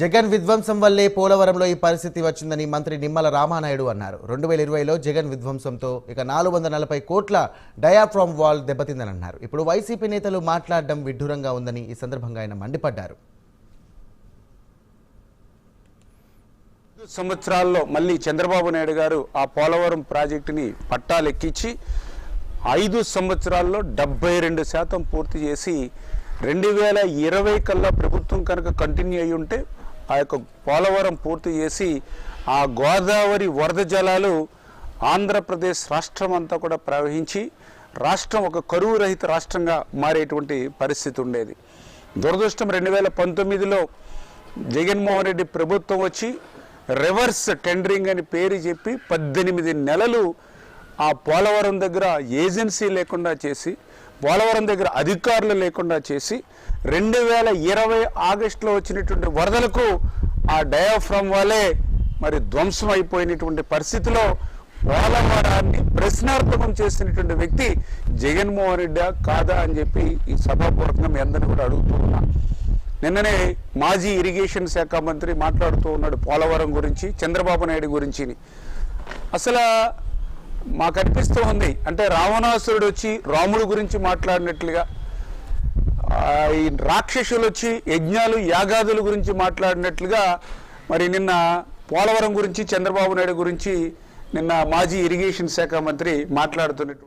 జగన్ విధ్వంసం వల్లే పోలవరంలో ఈ పరిస్థితి వచ్చిందని మంత్రి నిమ్మల రామానాయుడు అన్నారు. రెండు వేల ఇరవైలో జగన్ విధ్వంసంతో ఇక నాలుగు వందల నలభై కోట్ల డయాఫ్రామ్ వాల్ దెబ్బతిందని అన్నారు. ఇప్పుడు వైసీపీ నేతలు మాట్లాడడం విడ్డూరంగా ఉందని ఈ సందర్భంగా ఆయన మండిపడ్డారు. ఐదు సంవత్సరాల్లో మళ్ళీ చంద్రబాబు నాయుడు గారు ఆ పోలవరం ప్రాజెక్టుని పట్టాలెక్కించి ఐదు సంవత్సరాల్లో డెబ్బై రెండు శాతం పూర్తి చేసి రెండు వేల ఇరవై కల్లా ప్రభుత్వం కనుక కంటిన్యూ అయి ఉంటే ఆ యొక్క పోలవరం పూర్తి చేసి ఆ గోదావరి వరద జలాలు ఆంధ్రప్రదేశ్ రాష్ట్రం అంతా కూడా ప్రవహించి రాష్ట్రం ఒక కరువు రహిత రాష్ట్రంగా మారేటువంటి పరిస్థితి ఉండేది. దురదృష్టం రెండు వేల పంతొమ్మిదిలో జగన్మోహన్ రెడ్డి ప్రభుత్వం వచ్చి రివర్స్ టెండరింగ్ అని పేరు చెప్పి పద్దెనిమిది నెలలు ఆ పోలవరం దగ్గర ఏజెన్సీ లేకుండా చేసి పోలవరం దగ్గర అధికారులు లేకుండా చేసి రెండు వేల ఇరవై ఆగస్టులో వచ్చినటువంటి వరదలకు ఆ డయాఫ్రమ్ వల్లే మరి ధ్వంసం అయిపోయినటువంటి పరిస్థితిలో పోలవరాన్ని ప్రశ్నార్థకం చేసినటువంటి వ్యక్తి జగన్మోహన్ రెడ్డి కాదా అని చెప్పి ఈ సభాపూర్వకంగా మీ అందరినీ కూడా అడుగుతూ ఉన్నా. నిన్ననే మాజీ ఇరిగేషన్ శాఖ మంత్రి మాట్లాడుతూ ఉన్నాడు పోలవరం గురించి చంద్రబాబు నాయుడు గురించి. అసలు మాకు అనిపిస్తూ ఉంది. అంటే రావణాసురుడు వచ్చి రాముడు గురించి మాట్లాడినట్లుగా ఈ రాక్షసులు వచ్చి యజ్ఞాలు యాగాదుల గురించి మాట్లాడినట్లుగా మరి నిన్న పోలవరం గురించి చంద్రబాబు నాయుడు గురించి నిన్న మాజీ ఇరిగేషన్ శాఖ మంత్రి మాట్లాడుతున్నట్టు